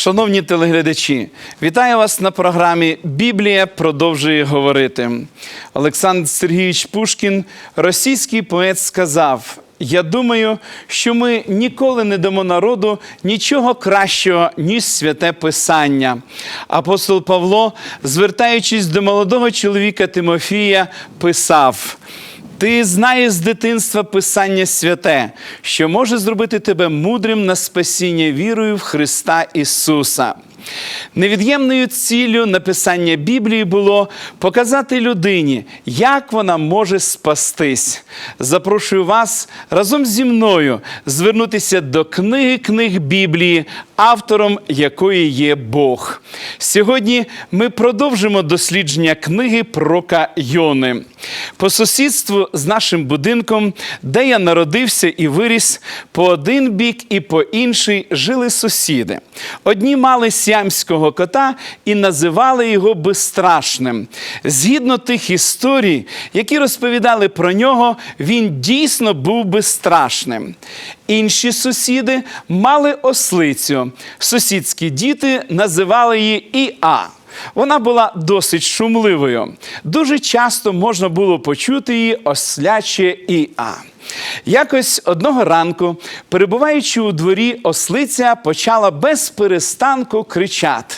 Шановні телеглядачі, вітаю вас на програмі Біблія продовжує говорити. Олександр Сергійович Пушкін, російський поет, сказав: Я думаю, що ми ніколи не дамо народу нічого кращого, ніж святе Писання. Апостол Павло, звертаючись до молодого чоловіка Тимофія, писав. Ти знаєш з дитинства Писання святе, що може зробити тебе мудрим на спасіння вірою в Христа Ісуса. Невід'ємною ціллю написання Біблії було показати людині, як вона може спастись. Запрошую вас разом зі мною звернутися до книги книг Біблії, автором якої є Бог. Сьогодні ми продовжимо дослідження книги пророка Йони. По сусідству з нашим будинком, де я народився і виріс, по один бік і по інший жили сусіди. Одні мали сіамського кота і називали його безстрашним. Згідно тих історій, які розповідали про нього, він дійсно був безстрашним. Інші сусіди мали ослицю. Сусідські діти називали її Іа. Вона була досить шумливою. Дуже часто можна було почути її осляче Іа. Якось одного ранку, перебуваючи у дворі, ослиця почала без перестанку кричати.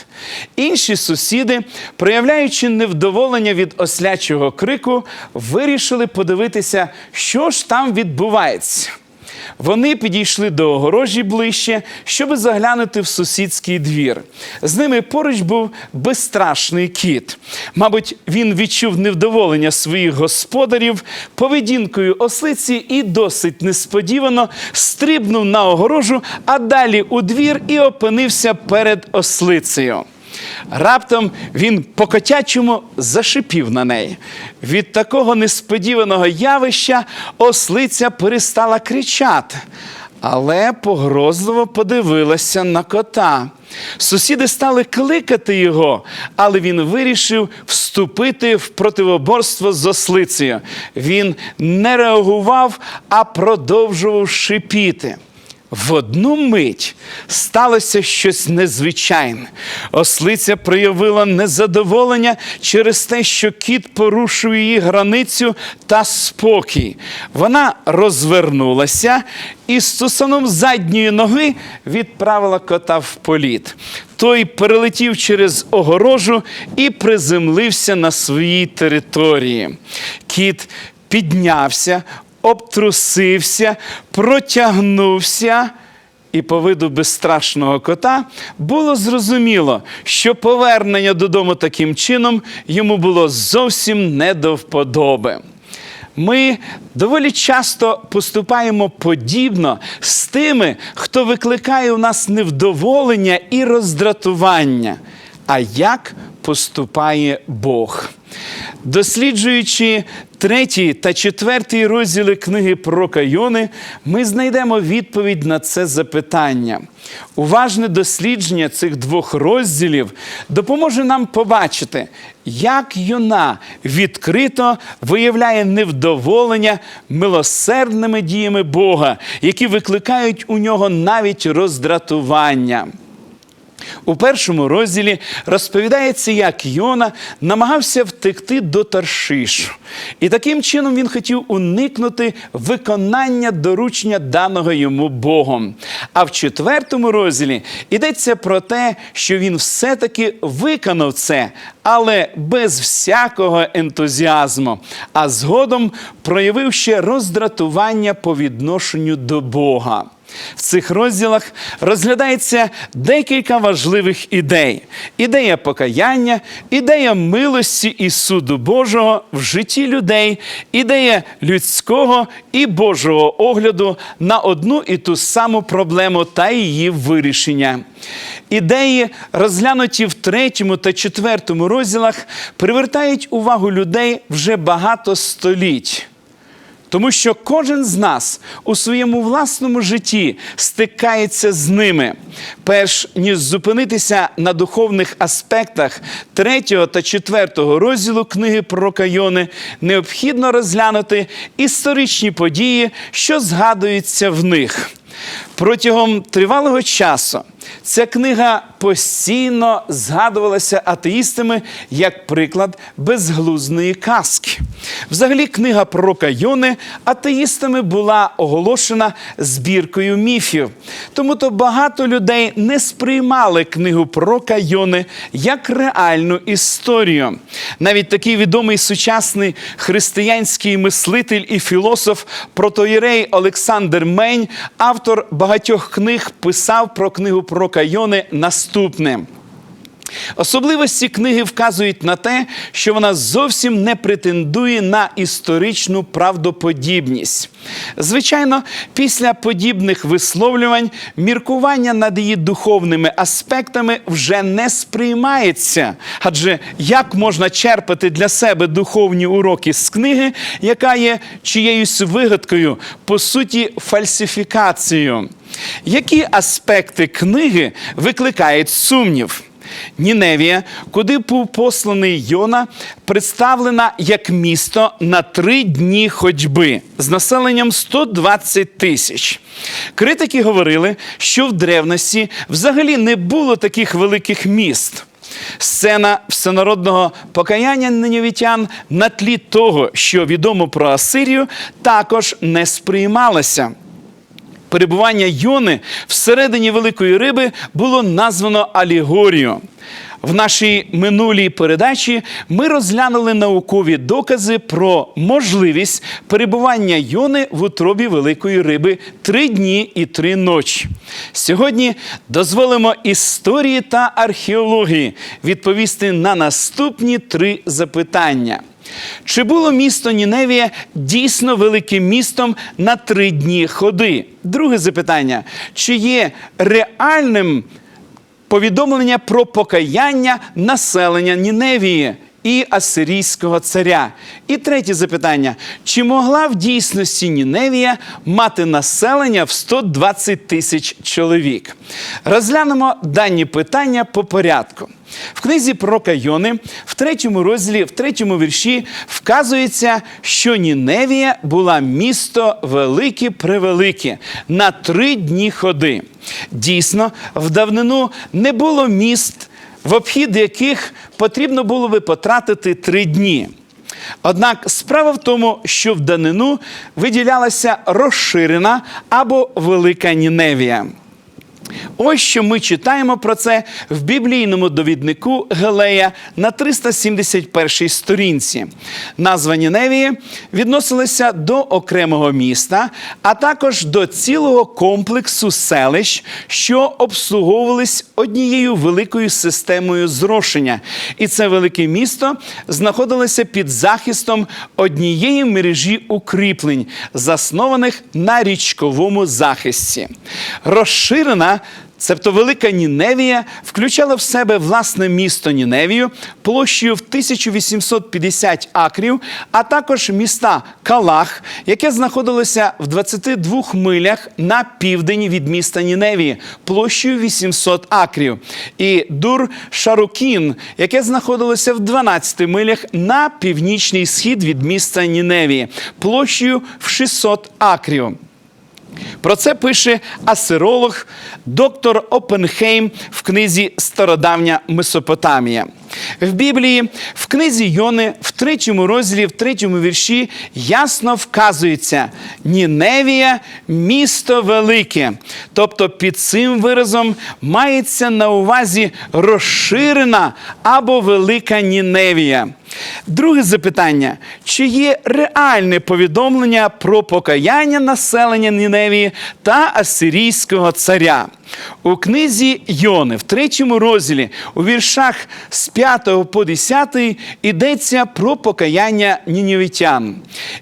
Інші сусіди, проявляючи невдоволення від ослячого крику, вирішили подивитися, що ж там відбувається. Вони підійшли до огорожі ближче, щоб заглянути в сусідський двір. З ними поруч був безстрашний кіт. Мабуть, він відчув невдоволення своїх господарів поведінкою ослиці і досить несподівано стрибнув на огорожу, а далі у двір і опинився перед ослицею. Раптом він по котячому зашипів на неї. Від такого несподіваного явища ослиця перестала кричати, але погрозливо подивилася на кота. Сусіди стали кликати його, але він вирішив вступити в противоборство з ослицею. Він не реагував, а продовжував шипіти. В одну мить сталося щось незвичайне. Ослиця проявила незадоволення через те, що кіт порушив її границю та спокій. Вона розвернулася і стосоном задньої ноги відправила кота в політ. Той перелетів через огорожу і приземлився на своїй території. Кіт піднявся, обтрусився, протягнувся. І по виду безстрашного кота було зрозуміло, що повернення додому таким чином йому було зовсім не до вподоби. Ми доволі часто поступаємо подібно з тими, хто викликає у нас невдоволення і роздратування. А як поступає Бог? Досліджуючи третій та четвертий розділи книги пророка Йони, ми знайдемо відповідь на це запитання. Уважне дослідження цих двох розділів допоможе нам побачити, як Йона відкрито виявляє невдоволення милосердними діями Бога, які викликають у нього навіть роздратування. У першому розділі розповідається, як Йона намагався втекти до Таршишу. І таким чином він хотів уникнути виконання доручення даного йому Богом. А в четвертому розділі йдеться про те, що він все-таки виконав це, але без всякого ентузіазму, а згодом проявив ще роздратування по відношенню до Бога. В цих розділах розглядається декілька важливих ідей: ідея покаяння, ідея милості і суду Божого в житті людей, ідея людського і Божого огляду на одну і ту саму проблему та її вирішення. Ідеї, розглянуті в третьому та четвертому розділах, привертають увагу людей вже багато століть. Тому що кожен з нас у своєму власному житті стикається з ними. Перш ніж зупинитися на духовних аспектах третього та четвертого розділу книги пророка Йони, необхідно розглянути історичні події, що згадуються в них. Протягом тривалого часу Ця книга постійно згадувалася атеїстами як приклад безглузної казки. Взагалі, книга пророка Йони атеїстами була оголошена збіркою міфів. Тому то багато людей не сприймали книгу пророка Йони як реальну історію. Навіть такий відомий сучасний християнський мислитель і філософ протоєрей Олександр Мень, автор багатьох книг, писав про книгу пророка Йони наступне. Особливості книги вказують на те, що вона зовсім не претендує на історичну правдоподібність. Звичайно, після подібних висловлювань міркування над її духовними аспектами вже не сприймається. Адже як можна черпати для себе духовні уроки з книги, яка є чиєюсь вигадкою, по суті, фальсифікацією? Які аспекти книги викликають сумнів? Ніневія, куди був посланий Йона, представлена як місто на три дні ходьби з населенням 120 тисяч. Критики говорили, що в древності взагалі не було таких великих міст. Сцена всенародного покаяння нинівітян на тлі того, що відомо про Асирію, також не сприймалася. Перебування Йони всередині великої риби було названо алегорією. В нашій минулій передачі ми розглянули наукові докази про можливість перебування Йони в утробі великої риби три дні і три ночі. Сьогодні дозволимо історії та археології відповісти на наступні три запитання. Чи було місто Ніневія дійсно великим містом на три дні ходи? Друге запитання: чи є реальним повідомлення про покаяння населення Ніневії і асирійського царя? І третє запитання: чи могла в дійсності Ніневія мати населення в 120 тисяч чоловік? Розглянемо дані питання по порядку. В книзі пророка Йони, в третьому розділі, в третьому вірші, вказується, що Ніневія була місто велике превелике на три дні ходи. Дійсно, в давнину не було міст, в обхід яких потрібно було би потратити три дні. Однак справа в тому, що в данину виділялася розширена або велика Ніневія. Ось що ми читаємо про це в біблійному довіднику Гелея на 371-й сторінці. Назва Ніневії відносилися до окремого міста, а також до цілого комплексу селищ, що обслуговувались однією великою системою зрошення. І це велике місто знаходилося під захистом однієї мережі укріплень, заснованих на річковому захисті. Розширена Цебто Велика Ніневія включала в себе власне місто Ніневію площею в 1850 акрів, а також міста Калах, яке знаходилося в 22 милях на південь від міста Ніневії, площею 800 акрів, і Дур Шарукін, яке знаходилося в 12 милях на північний схід від міста Ніневії, площею в 600 акрів. Про це пише асиролог доктор Опенхейм в книзі Стародавня Месопотамія. В Біблії, в книзі Йони, в третьому розділі, в третьому вірші ясно вказується Ніневія місто велике. Тобто під цим виразом мається на увазі розширена або велика Ніневія. Друге запитання: чи є реальне повідомлення про покаяння населення Ніневії та асирійського царя? У книзі Йони, в третьому розділі, у віршах з 5 по 10 йдеться про покаяння нінівітян.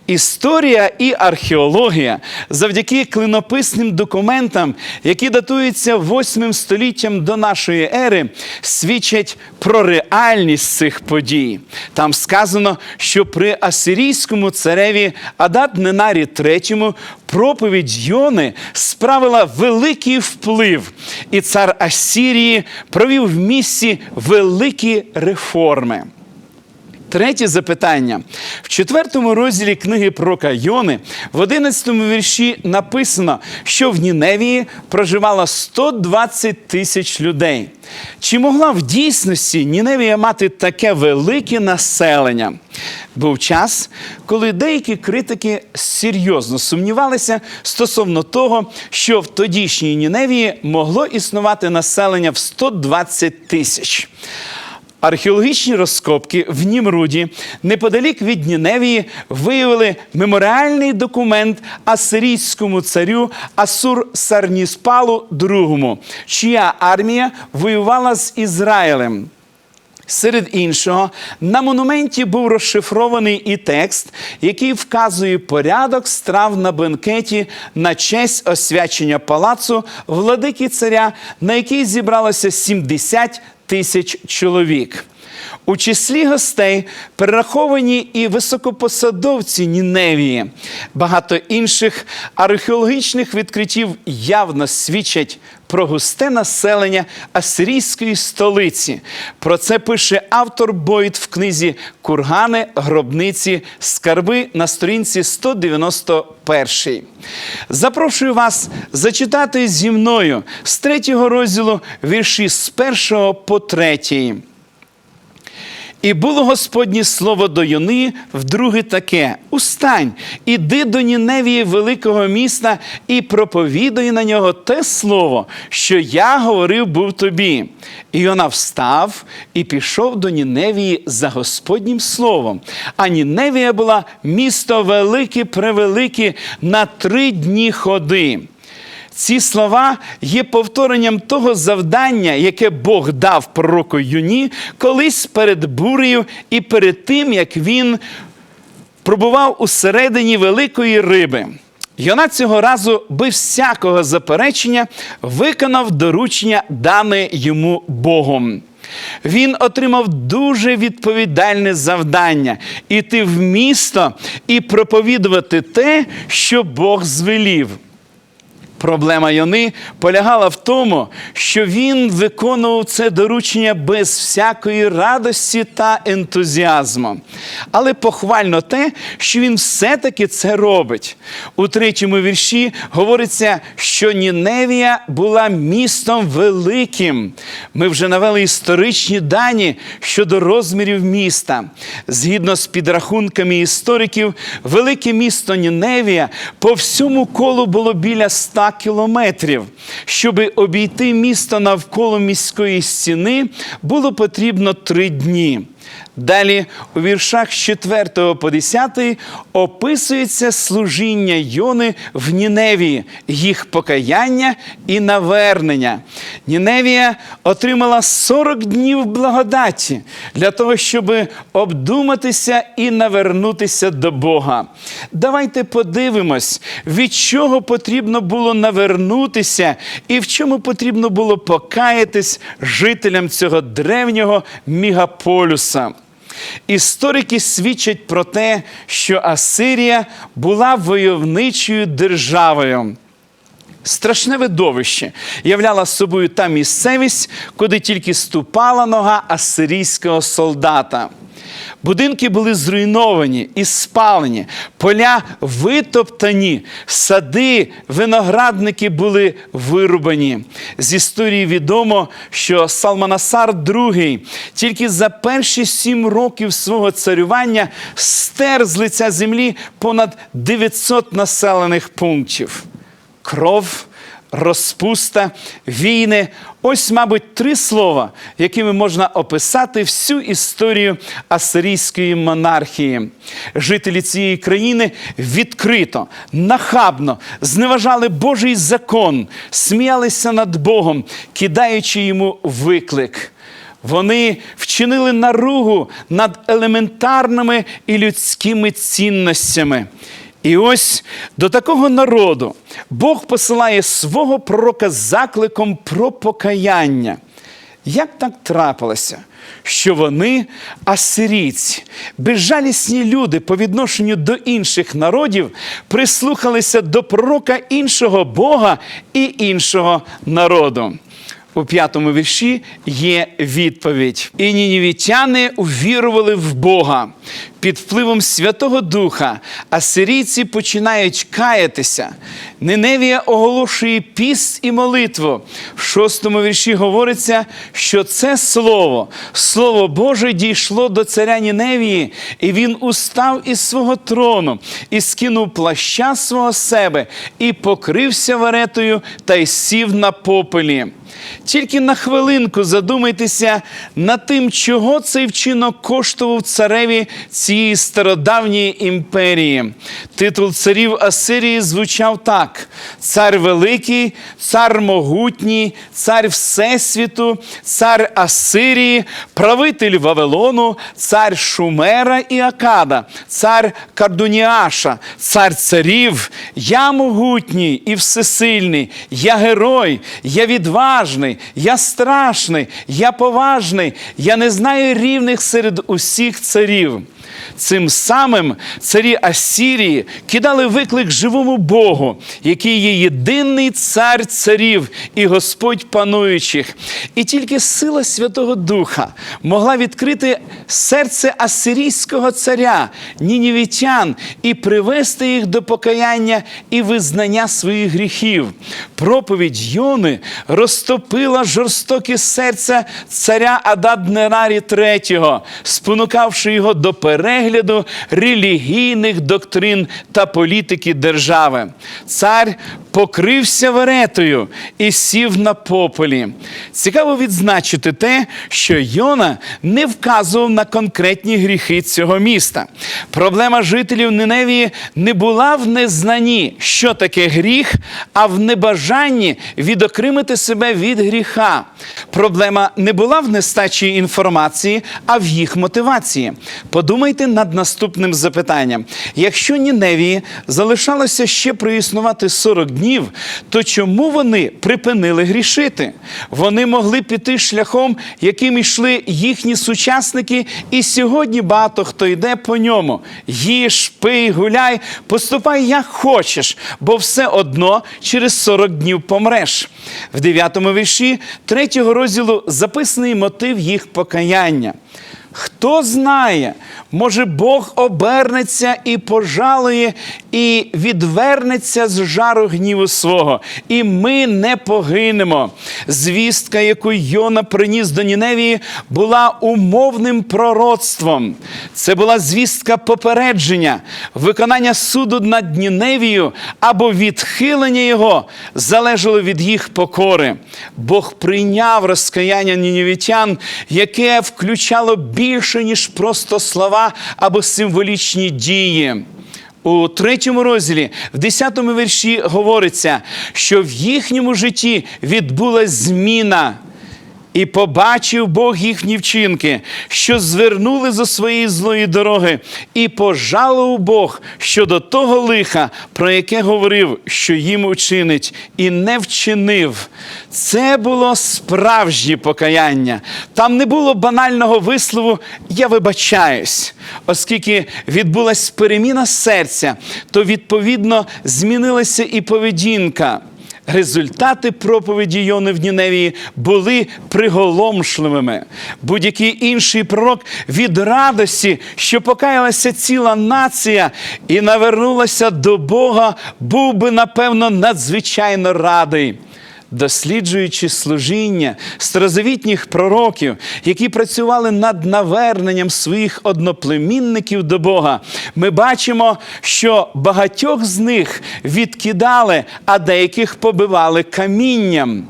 Історія і археологія завдяки клинописним документам, які датуються 8 століттям до нашої ери, свідчать про реальність цих подій. Там сказано, що при асирійському цареві Адат Ненарі III проповідь Йони справила великий вплив, і цар Асірії провів в місті великі реформи. Третє запитання. В четвертому розділі книги пророка Йони в одинадцятому вірші написано, що в Ніневії проживало 120 тисяч людей. Чи могла в дійсності Ніневія мати таке велике населення? Був час, коли деякі критики серйозно сумнівалися стосовно того, що в тодішній Ніневії могло існувати населення в 120 тисяч. Археологічні розкопки в Німруді неподалік від Ніневії виявили меморіальний документ асирійському царю Асур Сарніспалу II, чия армія воювала з Ізраїлем. Серед іншого, на монументі був розшифрований і текст, який вказує порядок страв на бенкеті на честь освячення палацу владики царя, на який зібралося 70 тисяч чоловік. У числі гостей перераховані і високопосадовці Ніневії. Багато інших археологічних відкриттів явно свідчать про густе населення асирійської столиці. Про це пише автор Бойт в книзі Кургани, гробниці, скарби на сторінці 191. Запрошую вас зачитати зі мною з третього розділу вірші з першого по третій. І було Господнє слово до Йони вдруге таке: Устань, іди до Ніневії великого міста і проповідуй на нього те слово, що я говорив був тобі. І Йона встав і пішов до Ніневії за Господнім словом. А Ніневія була місто велике, превелике на три дні ходи. Ці слова є повторенням того завдання, яке Бог дав пророку Юні колись перед бурею і перед тим, як він пробував у середині великої риби. Йона цього разу без всякого заперечення виконав доручення, дане йому Богом. Він отримав дуже відповідальне завдання іти в місто і проповідувати те, що Бог звелів. Проблема Йони полягала в тому, що він виконував це доручення без всякої радості та ентузіазму. Але похвально те, що він все-таки це робить. У третьому вірші говориться, що Ніневія була містом великим. Ми вже навели історичні дані щодо розмірів міста. Згідно з підрахунками істориків, велике місто Ніневія по всьому колу було біля 100 кілометрів. Щоб обійти місто навколо міської стіни, було потрібно три дні. Далі у віршах з 4 по 10 описується служіння Йони в Ніневії, їх покаяння і навернення. Ніневія отримала 40 днів благодаті для того, щоб обдуматися і навернутися до Бога. Давайте подивимось, від чого потрібно було навернутися і в чому потрібно було покаятись жителям цього древнього мегаполюса. Історики свідчать про те, що Асирія була войовничою державою. Страшне видовище являла собою та місцевість, куди тільки ступала нога асирійського солдата. Будинки були зруйновані і спалені, поля витоптані, сади, виноградники були вирубані. З історії відомо, що Салманасар II тільки за перші сім років свого царювання стер з лиця землі понад 900 населених пунктів. Кров розпуста, війни. Ось, мабуть, три слова, якими можна описати всю історію асирійської монархії. Жителі цієї країни відкрито, нахабно зневажали Божий закон, сміялися над Богом, кидаючи йому виклик. Вони вчинили наругу над елементарними і людськими цінностями. І ось до такого народу Бог посилає свого пророка закликом про покаяння. Як так трапилося, що вони, асирійці, безжалісні люди по відношенню до інших народів, прислухалися до пророка іншого Бога і іншого народу? У п'ятому вірші є відповідь. І нінівітяни увірували в Бога. Під впливом Святого Духа асирійці починають каятися. Ниневія оголошує піст і молитву. В шостому вірші говориться, що це слово, слово Боже, дійшло до царя Ніневії, і він устав із свого трону, і скинув плаща свого себе, і покрився варетою та й сів на попелі. Тільки на хвилинку задумайтеся над тим, чого цей вчинок коштував цареві цієї стародавньої імперії. Титул царів Асирії звучав так: цар великий, цар могутній, цар Всесвіту, цар Асирії, правитель Вавилону, цар Шумера і Акада, цар Кардуніаша, цар царів, я могутній і всесильний, я герой, я відважний, я страшний, я поважний, я не знаю рівних серед усіх царів. Цим самим царі Асірії кидали виклик живому Богу, який є єдиний цар царів і Господь пануючих. І тільки сила Святого Духа могла відкрити серце асирійського царя, нінівітян, і привести їх до покаяння і визнання своїх гріхів. Проповідь Йони розтопила жорстоке серце царя Ададнерарі III, спонукавши його до перегляду релігійних доктрин та політики держави. Цар покрився веретою і сів на пополі. Цікаво відзначити те, що Йона не вказував на конкретні гріхи цього міста. Проблема жителів Ниневії не була в незнанні, що таке гріх, а в небажанні відокремити себе від гріха. Проблема не була в нестачі інформації, а в їх мотивації. Подумайте над наступним запитанням: якщо Ніневії залишалося ще проіснувати 40 днів, то чому вони припинили грішити? Вони могли піти шляхом, яким йшли їхні сучасники, і сьогодні багато хто йде по ньому. Їж, пий, гуляй, поступай як хочеш, бо все одно через 40 днів помреш. В 9 вірші 3 розділу записаний мотив їх покаяння. Хто знає, може Бог обернеться і пожалує, і відвернеться з жару гніву свого, і ми не погинемо. Звістка, яку Йона приніс до Ніневії, була умовним пророцтвом. Це була звістка попередження, виконання суду над Ніневією або відхилення його залежало від їх покори. Бог прийняв розкаяння нінівітян, яке включало більше, ніж просто слова або символічні дії. У третьому розділі, в десятому вірші, говориться, що в їхньому житті відбулась зміна. І побачив Бог їхні вчинки, що звернули зо своєї злої дороги, і пожалував Бог щодо того лиха, про яке говорив, що їм учинить, і не вчинив. Це було справжнє покаяння. Там не було банального вислову Я вибачаюсь, оскільки відбулась переміна серця, то відповідно змінилася і поведінка. Результати проповіді Йони в Ніневії були приголомшливими. Будь-який інший пророк від радості, що покаялася ціла нація і навернулася до Бога, був би, напевно, надзвичайно радий. Досліджуючи служіння старозавітніх пророків, які працювали над наверненням своїх одноплемінників до Бога, ми бачимо, що багатьох з них відкидали, а деяких побивали камінням.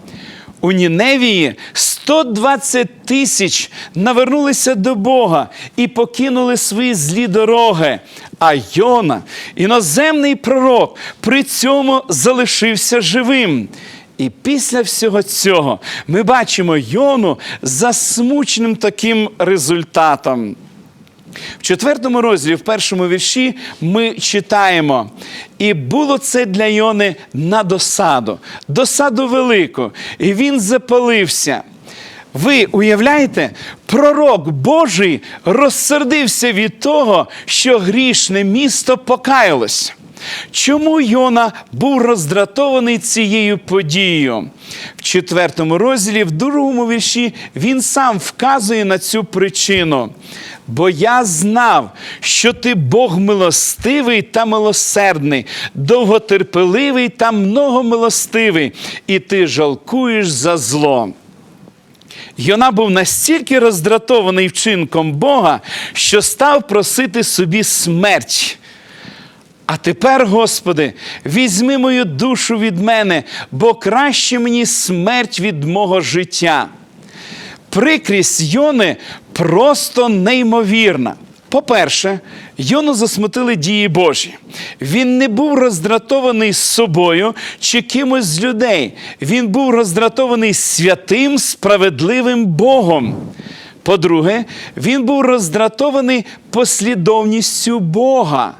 У Ніневії 120 тисяч навернулися до Бога і покинули свої злі дороги. А Йона, іноземний пророк, при цьому залишився живим. І після всього цього ми бачимо Йону засмученим таким результатом. В четвертому розділі, в першому вірші, ми читаємо. І було це для Йони на досаду, досаду велику, і він запалився. Ви уявляєте, пророк Божий розсердився від того, що грішне місто покаялось. Чому Йона був роздратований цією подією? В четвертому розділі, в другому вірші, він сам вказує на цю причину. Бо я знав, що ти Бог милостивий та милосердний, довготерпеливий та многомилостивий, і ти жалкуєш за зло. Йона був настільки роздратований вчинком Бога, що став просити собі смерть. А тепер, Господи, візьми мою душу від мене, бо краще мені смерть від мого життя. Прикрість Йони просто неймовірна. По-перше, Йону засмутили дії Божі. Він не був роздратований собою чи кимось з людей. Він був роздратований святим, справедливим Богом. По-друге, він був роздратований послідовністю Бога.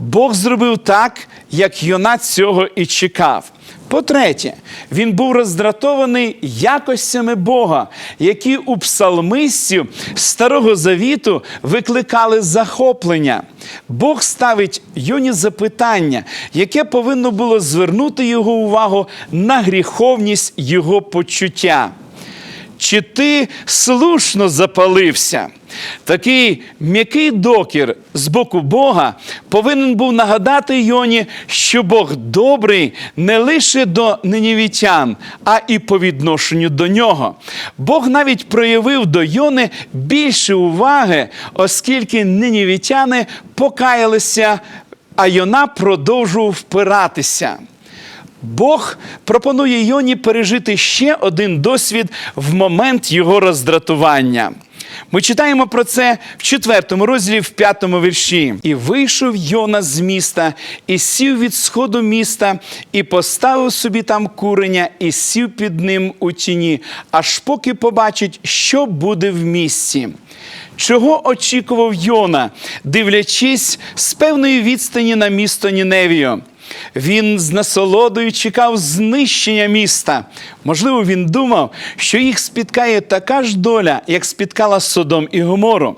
Бог зробив так, як Йона цього і чекав. По-третє, він був роздратований якостями Бога, які у псалмистів Старого Завіту викликали захоплення. Бог ставить Йоні запитання, яке повинно було звернути його увагу на гріховність його почуття. Чи ти слушно запалився? Такий м'який докір з боку Бога повинен був нагадати Йоні, що Бог добрий не лише до ненівітян, а і по відношенню до нього. Бог навіть проявив до Йони більше уваги, оскільки ненівітяни покаялися, а Йона продовжував впиратися. Бог пропонує Йоні пережити ще один досвід в момент його роздратування. Ми читаємо про це в четвертому розділі, в п'ятому вірші. І вийшов Йона з міста, і сів від сходу міста, і поставив собі там куреня, і сів під ним у тіні, аж поки побачить, що буде в місті. Чого очікував Йона, дивлячись з певної відстані на місто Ніневію? Він з насолодою чекав знищення міста. Можливо, він думав, що їх спіткає така ж доля, як спіткала Содом і Гомору.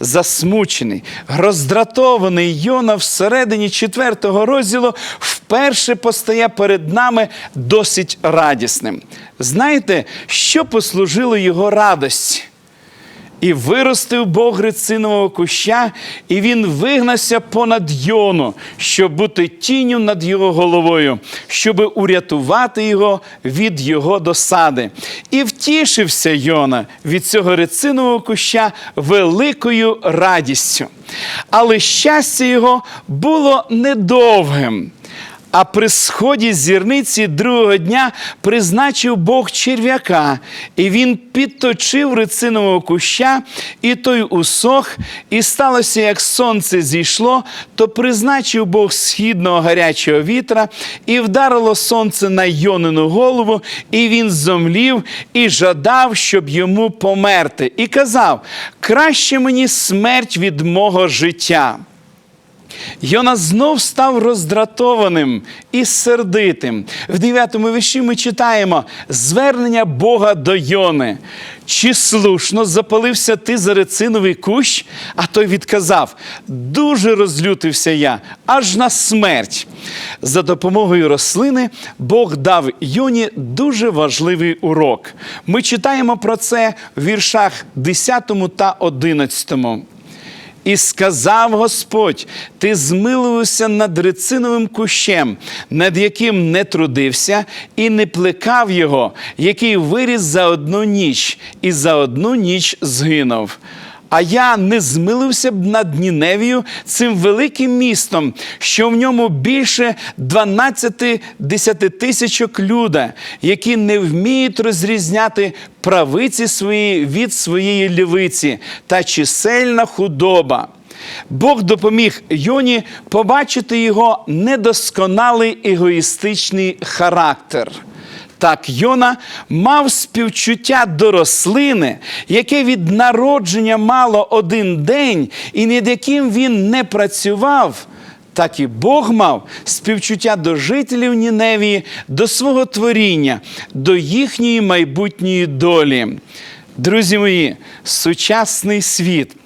Засмучений, роздратований Йона всередині четвертого розділу вперше постає перед нами досить радісним. Знаєте, що послужило його радості? І виростив Бог грицинового куща, і він вигнався понад Йону, щоб бути тінню над його головою, щоб урятувати його від його досади. І втішився Йона від цього грицинового куща великою радістю. Але щастя його було недовгим. А при сході зірниці другого дня призначив Бог черв'яка, і він підточив рицинового куща, і той усох, і сталося, як сонце зійшло, то призначив Бог східного гарячого вітра, і вдарило сонце на Йонину голову, і він зомлів і жадав, щоб йому померти, і казав: краще мені смерть від мого життя. Йона знов став роздратованим і сердитим. В 9 вірші ми читаємо звернення Бога до Йони. Чи слушно запалився ти за рециновий кущ? А той відказав: дуже розлютився я, аж на смерть. За допомогою рослини Бог дав Йоні дуже важливий урок. Ми читаємо про це в віршах 10 та 11. І сказав Господь: ти змилувався над рициновим кущем, над яким не трудився, і не плекав його, який виріс за одну ніч, і за одну ніч згинув. А я не змилився б над Ніневію цим великим містом, що в ньому більше 12 десятитисячок люда, які не вміють розрізняти правиці свої від своєї лівиці та чисельна худоба. Бог допоміг Йоні побачити його недосконалий егоїстичний характер. Так, Йона мав співчуття до рослини, яке від народження мало один день, і над яким він не працював. Так і Бог мав співчуття до жителів Ніневії, до свого творіння, до їхньої майбутньої долі. Друзі мої, сучасний світ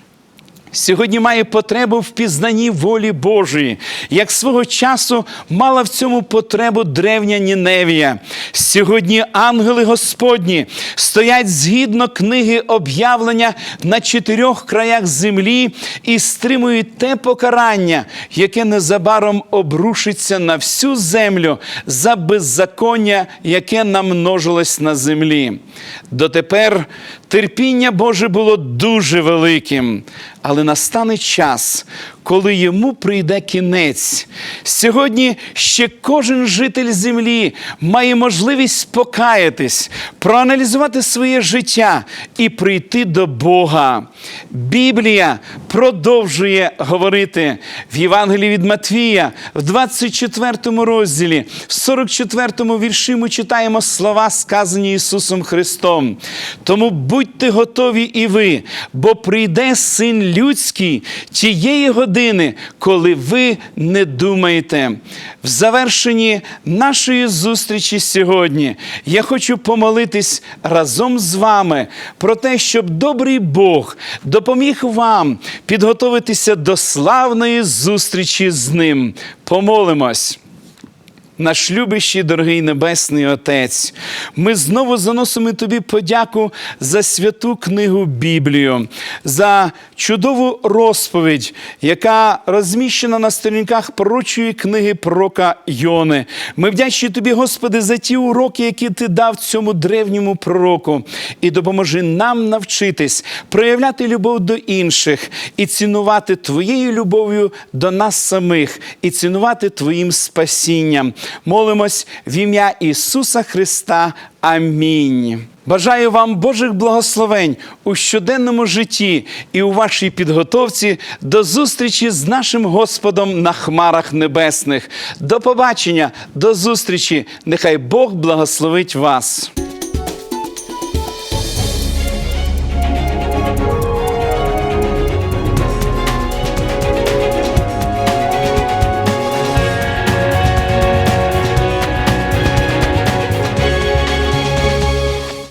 сьогодні має потребу в пізнанні волі Божої, як свого часу мала в цьому потребу древня Ніневія. Сьогодні ангели Господні стоять згідно книги об'явлення на чотирьох краях землі і стримують те покарання, яке незабаром обрушиться на всю землю за беззаконня, яке намножилось на землі. Дотепер терпіння Боже було дуже великим, але настане час, коли йому прийде кінець. Сьогодні ще кожен житель землі має можливість покаятись, проаналізувати своє життя і прийти до Бога. Біблія продовжує говорити в Євангелії від Матвія, в 24 розділі, в 44 вірші ми читаємо слова, сказані Ісусом Христом. Тому будьте готові і ви, бо прийде син людський тієї години, коли ви не думаєте. В завершенні нашої зустрічі сьогодні я хочу помолитись разом з вами про те, щоб добрий Бог допоміг вам підготовитися до славної зустрічі з ним. Помолимось. Наш любящий, дорогий Небесний Отець, ми знову заносимо тобі подяку за святу книгу Біблію, за чудову розповідь, яка розміщена на сторінках пророчої книги пророка Йони. Ми вдячні тобі, Господи, за ті уроки, які ти дав цьому древньому пророку, і допоможи нам навчитись проявляти любов до інших і цінувати твоєю любов'ю до нас самих, і цінувати Твоїм спасінням. Молимось в ім'я Ісуса Христа. Амінь. Бажаю вам Божих благословень у щоденному житті і у вашій підготовці до зустрічі з нашим Господом на хмарах небесних. До побачення, до зустрічі. Нехай Бог благословить вас.